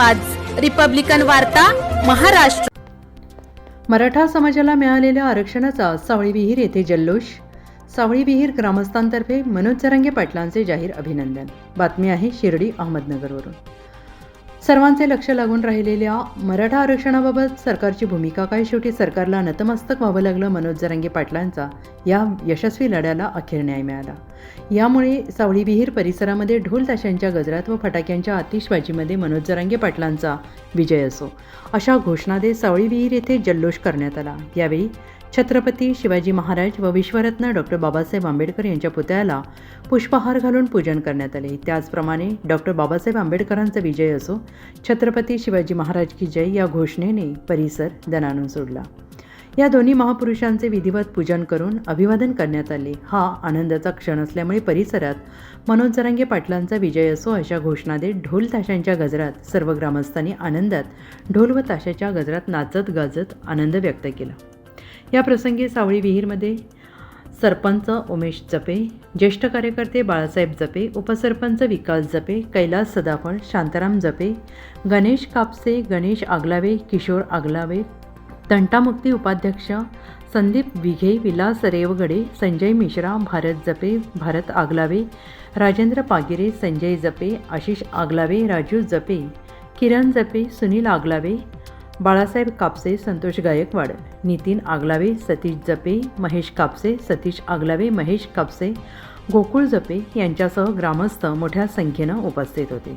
आवाज. रिपब्लिकन वार्ता महाराष्ट्र. मराठा समाजाला मिळालेल्या आरक्षणाचा सावळी विहीर येथे जल्लोष. सावळी विहीर ग्रामस्थांतर्फे मनोज जरांगे पाटलांचे जाहीर अभिनंदन. बातमी आहे शिर्डी अहमदनगरवरून. सर्वांचे लक्ष लागून राहिलेल्या मराठा आरक्षणाबाबत सरकारची भूमिका काय? शेवटी सरकारला नतमस्तक व्हावं लागलं मनोज जरांगे पाटलांचा. या यशस्वी लढ्याला अखेर न्याय मिळाला. यामुळे सावळी विहीर परिसरामध्ये ढोल ताशांच्या गजरात व फटाक्यांच्या आतिषबाजीमध्ये मनोज जरांगे पाटलांचा विजय असो. अशा घोषणा देत सावळी विहीर येथे जल्लोष करण्यात आला. यावेळी छत्रपती शिवाजी महाराज व विश्वरत्न डॉक्टर बाबासाहेब आंबेडकर यांच्या पुतळ्याला पुष्पहार घालून पूजन करण्यात आले. त्याचप्रमाणे डॉक्टर बाबासाहेब आंबेडकरांचा विजय असो छत्रपती शिवाजी महाराज की जय या घोषणेने परिसर दनानून सोडला. या दोन्ही महापुरुषांचे विधिवत पूजन करून अभिवादन करण्यात आले. हा आनंदाचा क्षण असल्यामुळे परिसरात मनोज जरांगे पाटलांचा विजय असो अशा घोषणा देत ढोल ताशांच्या गजरात सर्व ग्रामस्थांनी आनंदात ढोल व ताशाच्या गजरात नाचत गाजत आनंद व्यक्त केला. या प्रसंगी सावळी विहीरमध्ये सरपंच उमेश जपे ज्येष्ठ कार्यकर्ते बाळासाहेब जपे उपसरपंच विकास जपे कैलास सदाफळ शांताराम जपे गणेश कापसे गणेश आगलावे किशोर आगलावे तंटामुक्ती उपाध्यक्ष संदीप विघे विलास रेवगडे संजय मिश्रा भारत जपे भारत आगलावे राजेंद्र पागिरे संजय जपे आशिष आगलावे राजू जपे किरण जपे सुनील आगलावे बाळासाहेब कापसे संतोष गायकवाड नितीन आगलावे सतीश जपे महेश कापसे सतीश आगलावे महेश कापसे गोकुळ जपे यांच्यासह ग्रामस्थ मोठ्या संख्येनं उपस्थित होते.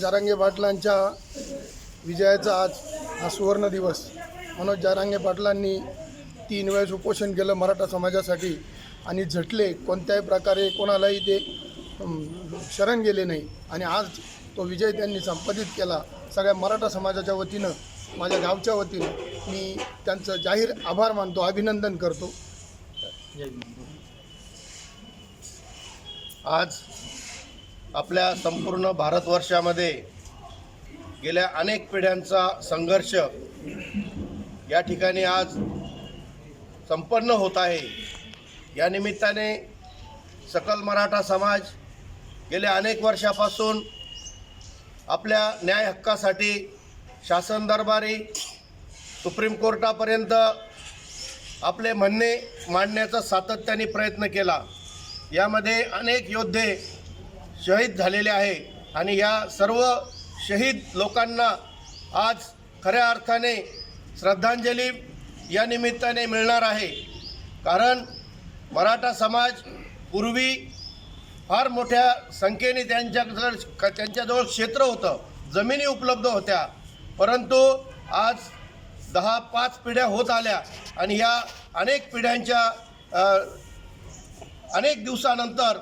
जारांगे पाटलांच्या विजयाचा आज हा सुवर्ण दिवस. मनोज जारांगे पाटलांनी तीन वेळेस उपोषण केलं मराठा समाजासाठी आणि झटले कोणत्याही प्रकारे कोणालाही ते शरण गेले नाही. आणि आज तो विजय त्यांनी संपादित केला. सगळ्या मराठा समाजाच्या वतीनं माझ्या गावच्या वतीनं मी त्यांचं जाहीर आभार मानतो अभिनंदन करतो. आज आपल्या संपूर्ण भारतवर्षामध्ये गेल्या अनेक पिढ्यांचा संघर्ष या ठिकाणी आज संपन्न होत आहे. या निमित्ताने सकल मराठा समाज गेल्या अनेक वर्षापासून आपल्या न्याय हक्कासाठी शासन दरबारी सुप्रीम कोर्टापर्यंत आपले म्हणणे मांडण्याचा सातत्याने प्रयत्न केला. यामध्ये अनेक योद्धे शहीद झालेले आहे आणि या सर्व शहीद लोकांना आज खऱ्या अर्थाने श्रद्धांजली या निमित्ताने मिळणार आहे. कारण मराठा समाज पूर्वी फार मोठ्या संख्येने त्यांच्याजवळ त्यांच्याजवळ क्षेत्र होतं जमिनी उपलब्ध होत्या. परंतु आज दहा पाच पिढ्या होत आल्या आणि या अनेक पिढ्यांच्या अनेक दिवसानंतर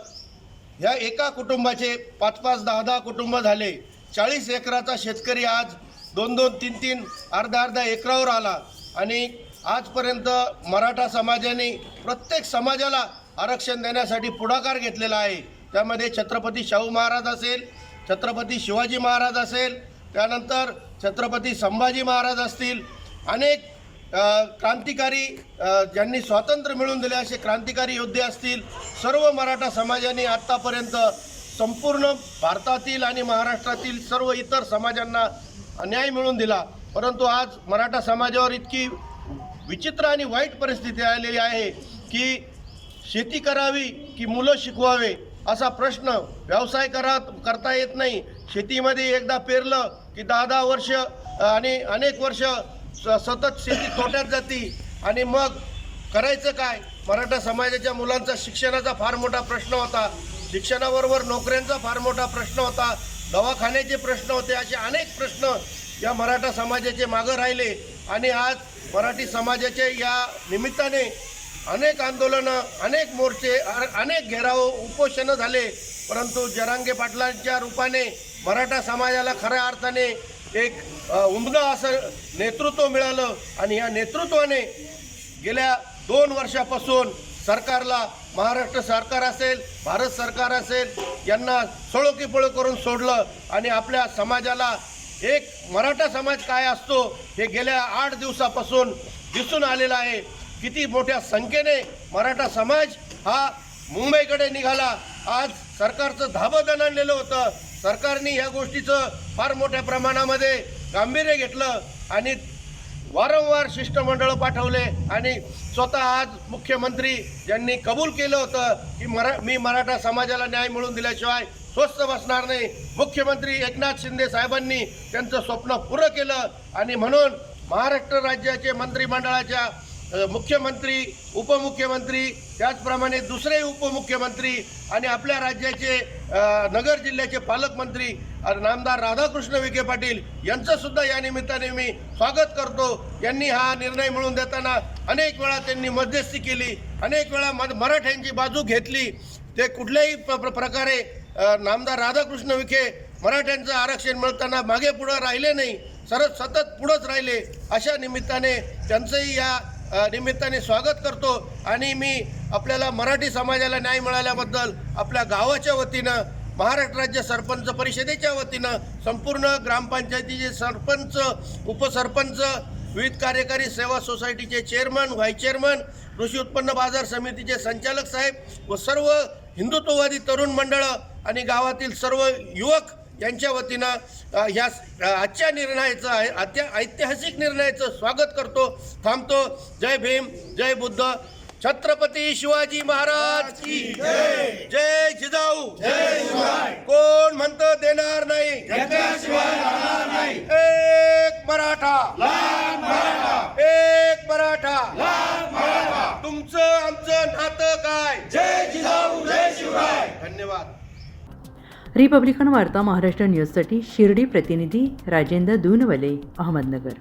या एका कुटुंबाचे पाच पाच दहा दहा कुटुंब झाले. चाळीस एकराचा शेतकरी आज दोन दोन तीन तीन अर्धा अर्धा एकरावर आला. आणि आजपर्यंत मराठा समाजाने प्रत्येक समाजाला आरक्षण देण्यासाठी पुढाकार घेतलेला आहे. त्यामध्ये छत्रपती शाहू महाराज असेल छत्रपती शिवाजी महाराज असेल त्यानंतर छत्रपती संभाजी महाराज असतील अनेक क्रांतिकारी ज्यांनी स्वातंत्र्य मिळवून दिले असे क्रांतिकारी योद्धे असतील सर्व मराठा समाजाने आत्तापर्यंत संपूर्ण भारतातील आणि महाराष्ट्रातील सर्व इतर समाजांना न्याय मिळवून दिला. परंतु आज मराठा समाजावर इतकी विचित्र आणि वाईट परिस्थिती आलेली आहे की शेती करावी की मुलं शिकवावे असा प्रश्न व्यवसाय करा करता येत नाही. शेतीमध्ये एकदा पेरलं की दहा दहा वर्ष आणि अनेक वर्ष सतत शेती तोट्यात जाती आणि मग करायचं काय? मराठा समाजाच्या मुलांचा शिक्षणाचा फार मोठा प्रश्न होता. शिक्षणाबरोबर नोकऱ्यांचा फार मोठा प्रश्न होता. दवाखान्याचे प्रश्न होते असे अनेक प्रश्न या मराठा समाजाचे मागं राहिले. आणि आज मराठी समाजाचे या निमित्ताने अनेक आंदोलनं अनेक मोर्चे अनेक घेराव उपोषणं झाले. परंतु जरांगे पाटलांच्या रूपाने मराठा समाजाला खऱ्या अर्थाने एक अ, उमदं असं नेतृत्व मिळालं आणि या नेतृत्वाने गेल्या दोन वर्षापासून सरकारला महाराष्ट्र सरकार असेल भारत सरकार असेल यांना सळोकीपळो करून सोडलं आणि आपल्या समाजाला एक मराठा समाज काय असतो हे गेल्या आठ दिवसापासून दिसून आलेलं आहे. किती मोठ्या संख्येने मराठा समाज हा मुंबईकडे निघाला. आज सरकारचं धाबं दणाणलेलं होतं. सरकारने या गोष्टीचं फार मोठ्या प्रमाणामध्ये गांभीर्य घेतलं आणि वारंवार शिष्टमंडळं पाठवले आणि स्वतः आज मुख्यमंत्री ज्यांनी कबूल केलं होतं की मरा मी मराठा समाजाला न्याय मिळवून दिल्याशिवाय स्वस्थ बसणार नाही. मुख्यमंत्री एकनाथ शिंदे साहेबांनी त्यांचं स्वप्न पुरं केलं आणि म्हणून महाराष्ट्र राज्याचे मंत्रिमंडळाच्या मुख्यमंत्री उपमुख्यमंत्री त्याचप्रमाणे दुसरे उपमुख्यमंत्री आणि आपल्या राज्याचे नगर जिल्ह्याचे पालकमंत्री नामदार राधाकृष्ण विखे पाटील यांचं सुद्धा या निमित्ताने मी स्वागत करतो. यांनी हा निर्णय मिळवून देताना अनेक वेळा त्यांनी मध्यस्थी केली अनेक वेळा मद- मराठ्यांची बाजू घेतली. ते कुठल्याही प्र प्र- प्रकारे नामदार राधाकृष्ण विखे मराठ्यांचं आरक्षण मिळताना मागे पुढं राहिले नाही सरत सतत पुढंच राहिले. अशा निमित्ताने त्यांचंही या निमित्ताने स्वागत करतो आणि मी आपल्याला मराठी समाजाला न्याय मिळाल्याबद्दल आपल्या गावाच्या वतीनं महाराष्ट्र राज्य सरपंच परिषदेच्या वतीनं संपूर्ण ग्रामपंचायतीचे सरपंच उपसरपंच विविध कार्यकारी सेवा सोसायटीचे चेअरमन व्हाईस चेअरमन कृषी उत्पन्न बाजार समितीचे संचालक साहेब व सर्व हिंदुत्ववादी तरुण मंडळं आणि गावातील सर्व युवक यांच्या वतीनं ह्या आजच्या निर्णयाचं आहे अत्या ऐतिहासिक निर्णयाचं स्वागत करतो थांबतो. जय भीम जय बुद्ध. छत्रपती शिवाजी महाराज की जय. जय जिजाऊ. जय कोण म्हणतं देणार नाही एक मराठा एक मराठा तुमचं आमचं नातं काय जय जिजाऊ जय शिवराय धन्यवाद रिपब्लिकन वार्ता महाराष्ट्र न्यूजसाठी शिर्डी प्रतिनिधी राजेंद्र दूनवले अहमदनगर.